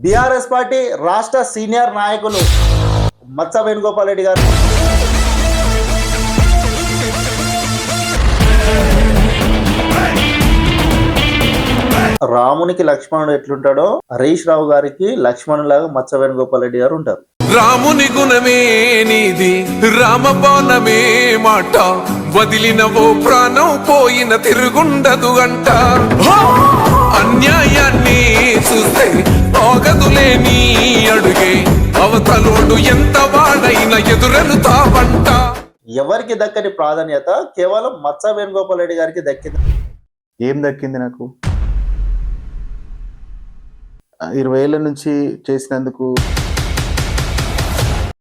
BRS party రాష్ట్ర senior నాయకులు మత్స వేణుగోపాల్ రెడ్డి గారు. రామునికి లక్ష్మణుడు ఎట్లుంటాడో హరీష్ రావు గారికి లక్ష్మణులాగా మత్స వేణుగోపాల్ రెడ్డి గారు ఉంటారు. రాముని గుణమే నీది రామబాణమే మాట. వదిలినవో ప్రాణం పోయిన తిరుగుండదు అంట అన్యాయాన్ని చూస్తే ఆగదులే నీ అడుగే. అవతలోడు ఎంత వాడైన ఎదురెలుతావంట ఎవరికి దక్కని ప్రాధాన్యత? కేవలం మత్స వేణుగోపాల్ రెడ్డి గారికి దక్కింది. ఏం దక్కింది నాకు? ఇరవై ఏళ్ళ నుంచి చేసినందుకు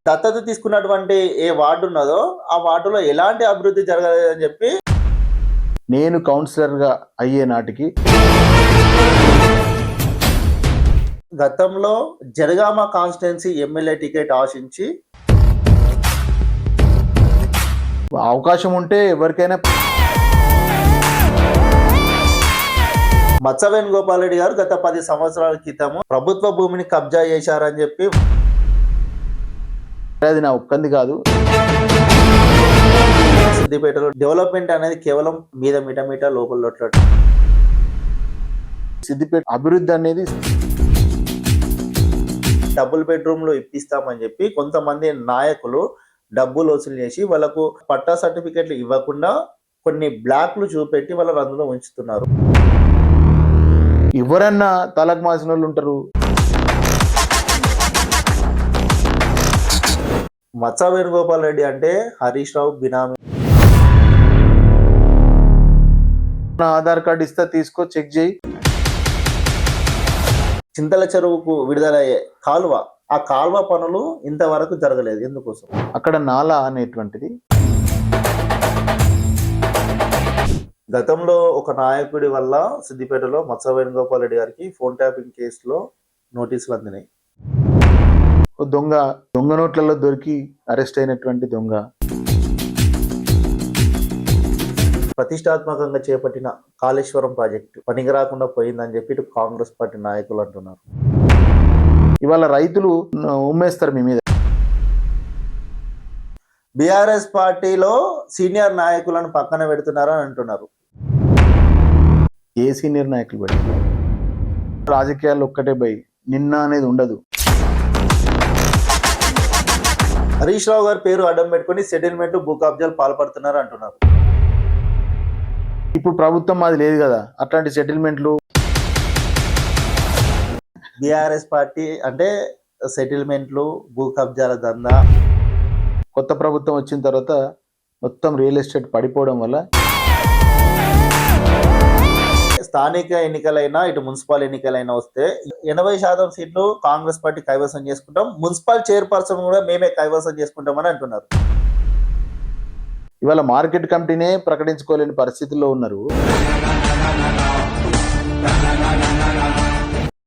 దత్తత తీసుకున్నటువంటి ఏ వార్డు ఉన్నదో ఆ వార్డులో ఎలాంటి అభివృద్ధి జరగలేదని చెప్పి నేను కౌన్సిలర్గా అయ్యే నాటికి గతంలో జనగామ కాన్స్టిట్యున్సీ ఎమ్మెల్యే టికెట్ ఆశించి అవకాశం ఉంటే ఎవరికైనా మత్స వేణుగోపాల్ రెడ్డి గారు గత పది సంవత్సరాల క్రితము ప్రభుత్వ భూమిని కబ్జా చేశారని చెప్పి అది నా ఒక్కంది కాదు సిద్దిపేటలో డెవలప్మెంట్ అనేది కేవలం మీద మీట మీట లోపల. సిద్దిపేట అభివృద్ధి అనేది డబుల్ బెడ్రూమ్లు ఇప్పిస్తామని చెప్పి కొంతమంది నాయకులు డబ్బులు వసూలు చేసి వాళ్ళకు పట్టా సర్టిఫికెట్లు ఇవ్వకుండా కొన్ని బ్లాక్లు చూపెట్టి వాళ్ళని అందులో ఉంచుతున్నారు. ఎవరన్నా తలకు మాసిన వాళ్ళు ఉంటారు. మత్స వేణుగోపాల్ రెడ్డి అంటే హరీష్ రావు బినామీ. నా ఆధార్ కార్డు ఇస్తా తీసుకో చెక్ చేయి. చింతల చెరువుకు విడుదలయ్యే కాలువ ఆ కాలువ పనులు ఇంతవరకు జరగలేదు. ఎందుకోసం? అక్కడ నాలా అనేటువంటిది. గతంలో ఒక నాయకుడి వల్ల సిద్దిపేటలో మత్స వేణుగోపాల్ రెడ్డి గారికి ఫోన్ ట్యాపింగ్ కేసులో నోటీసులు అందినాయి. దొంగ దొంగ నోట్లలో దొరికి అరెస్ట్ అయినటువంటి దొంగ. ప్రతిష్టాత్మకంగా చేపట్టిన కాళేశ్వరం ప్రాజెక్టు పనికి రాకుండా పోయిందని చెప్పి ఇటు కాంగ్రెస్ పార్టీ నాయకులు అంటున్నారు. ఇవాళ రైతులు ఉమ్మేస్తారు మీ మీద. బీఆర్ఎస్ పార్టీలో సీనియర్ నాయకులను పక్కన పెడుతున్నారని అంటున్నారు. ఏ సీనియర్ నాయకులు పెడుతున్నారు? రాజకీయాలు ఒక్కటే బై నిన్న అనేది ఉండదు. హరీష్ రావు గారి పేరు అడ్డం పెట్టుకుని సెటిల్మెంట్ భూ కబ్జాలు పాల్పడుతున్నారు అంటున్నారు. ఇప్పుడు ప్రభుత్వం అది లేదు కదా. అట్లాంటి సెటిల్మెంట్లు బీఆర్ఎస్ పార్టీ అంటే సెటిల్మెంట్లు భూ కబ్జాల దందా. కొత్త ప్రభుత్వం వచ్చిన తర్వాత మొత్తం రియల్ ఎస్టేట్ పడిపోవడం వల్ల స్థానిక ఎన్నికలైనా ఇటు మున్సిపల్ ఎన్నికలైనా వస్తే ఎనభై శాతం సీట్లు కాంగ్రెస్ పార్టీ కైవసం చేసుకుంటాం. మున్సిపల్ చైర్పర్సన్ కూడా మేమే కైవసం చేసుకుంటామని అంటున్నారు. ఇవాళ మార్కెట్ కమిటీనే ప్రకటించుకోలేని పరిస్థితుల్లో ఉన్నారు.